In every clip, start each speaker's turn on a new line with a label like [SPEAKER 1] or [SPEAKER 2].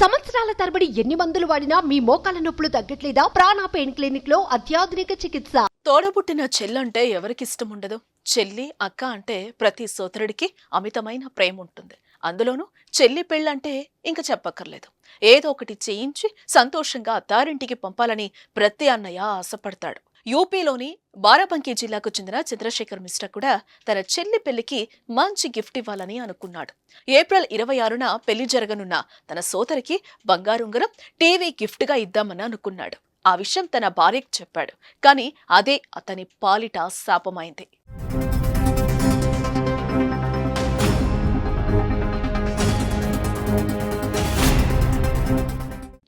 [SPEAKER 1] సంవత్సరాల తరబడి ఎన్ని మందులు వాడినా మీ మోకాల నొప్పులు తగ్గట్లేదా? ప్రాణ పెయిన్ క్లినిక్లో అత్యాధునిక చికిత్స.
[SPEAKER 2] తోడబుట్టిన చెల్లంటే ఎవరికిష్టం ఉండదు చెల్లి అక్క అంటే ప్రతి సోదరుడికి అమితమైన ప్రేమ ఉంటుంది అందులోనూ చెల్లి పెళ్ళంటే ఇంక చెప్పక్కర్లేదు. ఏదో ఒకటి చేయించి సంతోషంగా అత్తారింటికి పంపాలని ప్రతి అన్నయ్య ఆశపడతాడు. యూపీలోని బారాబంకీ జిల్లాకు చెందిన చంద్రశేఖర్ మిశ్రా కూడా తన చెల్లి పెళ్ళికి మంచి గిఫ్ట్ ఇవ్వాలని అనుకున్నాడు. ఏప్రిల్ ఇరవై ఆరున పెళ్ళి జరగనున్న తన సోదరికి బంగారుంగరం టీవీ గిఫ్ట్గా ఇద్దామని అనుకున్నాడు. ఆ విషయం తన భార్యకు చెప్పాడు. కానీ అదే అతని పాలిట శాపమైంది.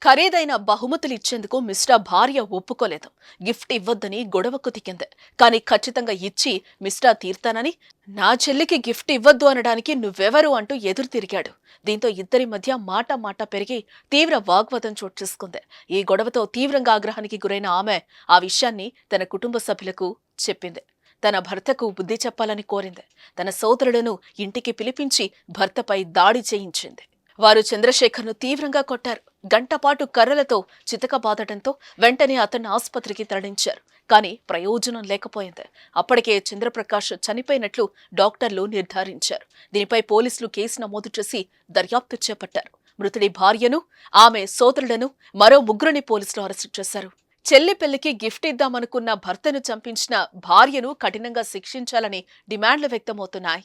[SPEAKER 2] ఖరీదైన బహుమతులు ఇచ్చేందుకు మిస్రా భార్య ఒప్పుకోలేదు. గిఫ్ట్ ఇవ్వొద్దని గొడవకు దిగింది. కానీ ఖచ్చితంగా ఇచ్చి మిస్రా తీర్తానని నా చెల్లికి గిఫ్ట్ ఇవ్వద్దు అనడానికి నువ్వెవరు అంటూ ఎదురు తిరిగాడు. దీంతో ఇద్దరి మధ్య మాట మాట పెరిగి తీవ్ర వాగ్వాదం చోటు చేసుకుంది. ఈ గొడవతో తీవ్రంగా ఆగ్రహానికి గురైన ఆమె ఆ విషయాన్ని తన కుటుంబ సభ్యులకు చెప్పింది. తన భర్తకు బుద్ధి చెప్పాలని కోరింది. తన సోదరులను ఇంటికి పిలిపించి భర్తపై దాడి చేయించింది. వారు చంద్రశేఖర్ను తీవ్రంగా కొట్టారు. గంటపాటు కర్రలతో చితకబాదటంతో వెంటనే అతన్ని ఆసుపత్రికి తరలించారు. కానీ ప్రయోజనం లేకపోయింది. అప్పటికే చంద్రప్రకాష్ చనిపోయినట్లు డాక్టర్లు నిర్ధారించారు. దీనిపై పోలీసులు కేసు నమోదు చేసి దర్యాప్తు చేపట్టారు. మృతుడి భార్యను ఆమె సోదరులను మరో ముగ్గురిని పోలీసులు అరెస్టు చేశారు. చెల్లి పెళ్ళికి గిఫ్ట్ ఇద్దామనుకున్న భర్తను చంపించిన భార్యను కఠినంగా శిక్షించాలని డిమాండ్లు వ్యక్తమవుతున్నాయి.